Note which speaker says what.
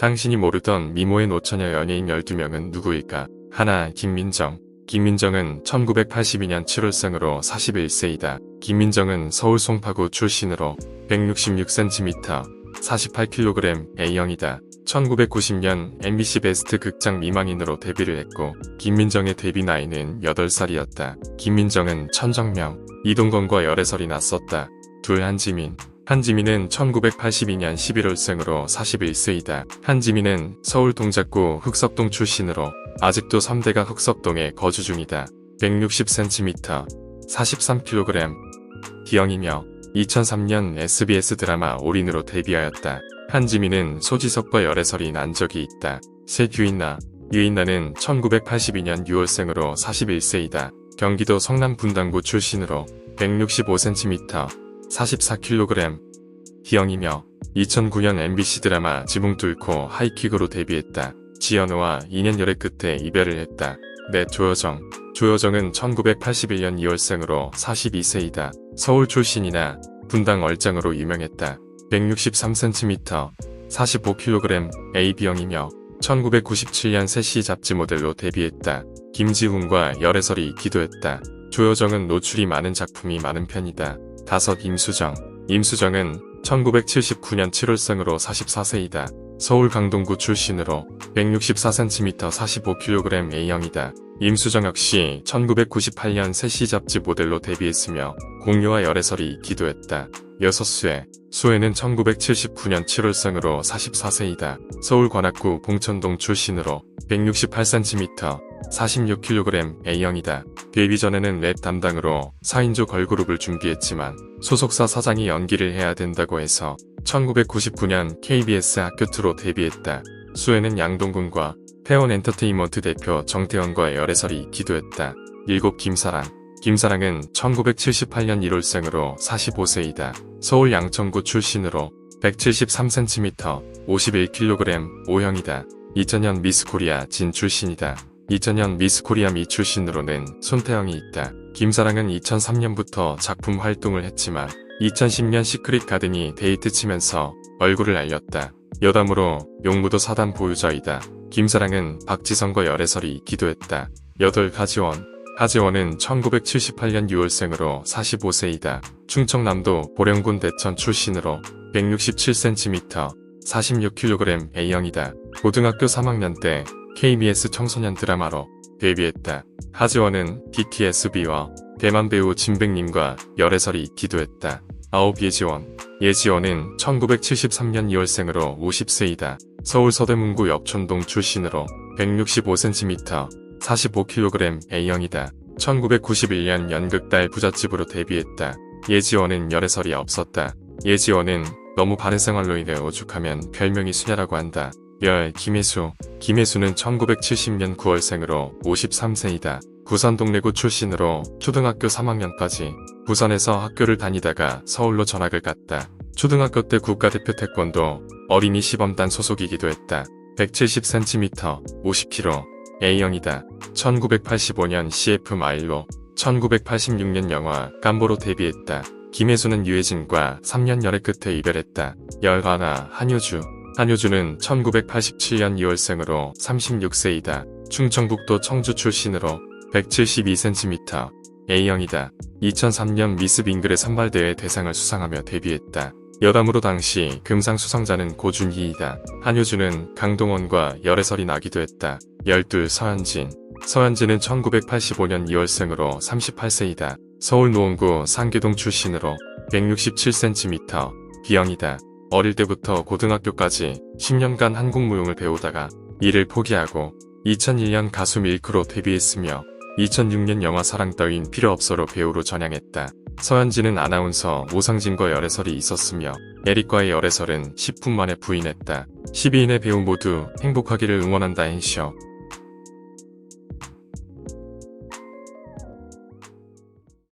Speaker 1: 당신이 모르던 미모의 노처녀 연예인 12명은 누구일까? 하나, 김민정. 김민정은 1982년 7월생으로 41세이다. 김민정은 서울 송파구 출신으로 166cm, 48kg A형이다. 1990년 MBC 베스트 극장 미망인으로 데뷔를 했고 김민정의 데뷔 나이는 8살이었다. 김민정은 천정명, 이동건과 열애설이 났었다. 둘 한지민, 한지민은 1982년 11월생으로 41세이다. 한지민은 서울 동작구 흑석동 출신으로 아직도 3대가 흑석동에 거주 중이다. 160cm, 43kg, D형이며 2003년 SBS 드라마 올인으로 데뷔하였다. 한지민은 소지섭과 열애설이 난 적이 있다. 셋 유인나, 유인나는 1982년 6월생으로 41세이다. 경기도 성남 분당구 출신으로 165cm, 44kg, D형이며 2009년 MBC 드라마 지붕 뚫고 하이킥으로 데뷔했다. 지연우와 2년 열애 끝에 이별을 했다. 넷 조여정. 조여정은 1981년 2월생으로 42세이다. 서울 출신이나 분당 얼짱으로 유명했다. 163cm, 45kg AB형이며 1997년 세시 잡지 모델로 데뷔했다. 김지훈과 열애설이 기도했다. 조여정은 노출이 많은 작품이 많은 편이다. 다섯 임수정. 임수정은 1979년 7월생으로 44세이다. 서울 강동구 출신으로 164cm 45kg A형이다. 임수정 역시 1998년 세시 잡지 모델로 데뷔했으며 공유와 열애설이 기도 했다. 여섯 수혜. 수혜는 1979년 7월생으로 44세이다. 서울 관악구 봉천동 출신으로 168cm 46kg A형이다. 데뷔 전에는 랩 담당으로 4인조 걸그룹을 준비했지만 소속사 사장이 연기를 해야 된다고 해서 1999년 KBS 학교투로 데뷔했다. 수혜는 양동근과 태원 엔터테인먼트 대표 정태원과 열애설이 기도 했다. 일곱 김사랑. 김사랑은 1978년 1월생으로 45세이다. 서울 양천구 출신으로 173cm, 51kg, O형이다. 2000년 미스 코리아 진 출신이다. 2000년 미스 코리아 미 출신으로는 손태영이 있다. 김사랑은 2003년부터 작품 활동을 했지만 2010년 시크릿 가든이 데이트 치면서 얼굴을 알렸다. 여담으로 용무도 사단 보유자이다. 김사랑은 박지성과 열애설이 기도했다. 여덟 가지원. 가지원은 1978년 6월생으로 45세이다. 충청남도 보령군 대천 출신으로 167cm, 46kg A형이다. 고등학교 3학년 때 KBS 청소년 드라마로 데뷔했다. 하지원은 DTSB와 대만 배우 진백님과 열애설이 기도했다. 아홉 예지원. 예지원은 1973년 2월생으로 50세이다. 서울 서대문구 역촌동 출신으로 165cm, 45kg A형이다. 1991년 연극달 부잣집으로 데뷔했다. 예지원은 열애설이 없었다. 예지원은 너무 바른 생활로 인해 오죽하면 별명이 수냐라고 한다. 열 김혜수. 김혜수는 1970년 9월생으로 53세이다. 부산 동래구 출신으로 초등학교 3학년까지 부산에서 학교를 다니다가 서울로 전학을 갔다. 초등학교 때 국가대표 태권도 어린이 시범단 소속이기도 했다. 170cm, 50kg, A형이다. 1985년 CF 마일로 1986년 영화 깜보로 데뷔했다. 김혜수는 유해진과 3년 열애 끝에 이별했다. 열하나 한효주. 한효주는 1987년 2월생으로 36세이다. 충청북도 청주 출신으로 172cm, A형이다. 2003년 미스 빙글의 선발대회 대상을 수상하며 데뷔했다. 여담으로 당시 금상 수상자는 고준희이다. 한효주는 강동원과 열애설이 나기도 했다. 12 서현진. 서현진은 1985년 2월생으로 38세이다. 서울 노원구 상계동 출신으로 167cm, B형이다. 어릴 때부터 고등학교까지 10년간 한국 무용을 배우다가 이를 포기하고 2001년 가수 밀크로 데뷔했으며 2006년 영화 사랑 따윈 필요 없어로 배우로 전향했다. 서현진은 아나운서 오상진과 열애설이 있었으며 에릭과의 열애설은 10분 만에 부인했다. 12인의 배우 모두 행복하기를 응원한다 hen쇼.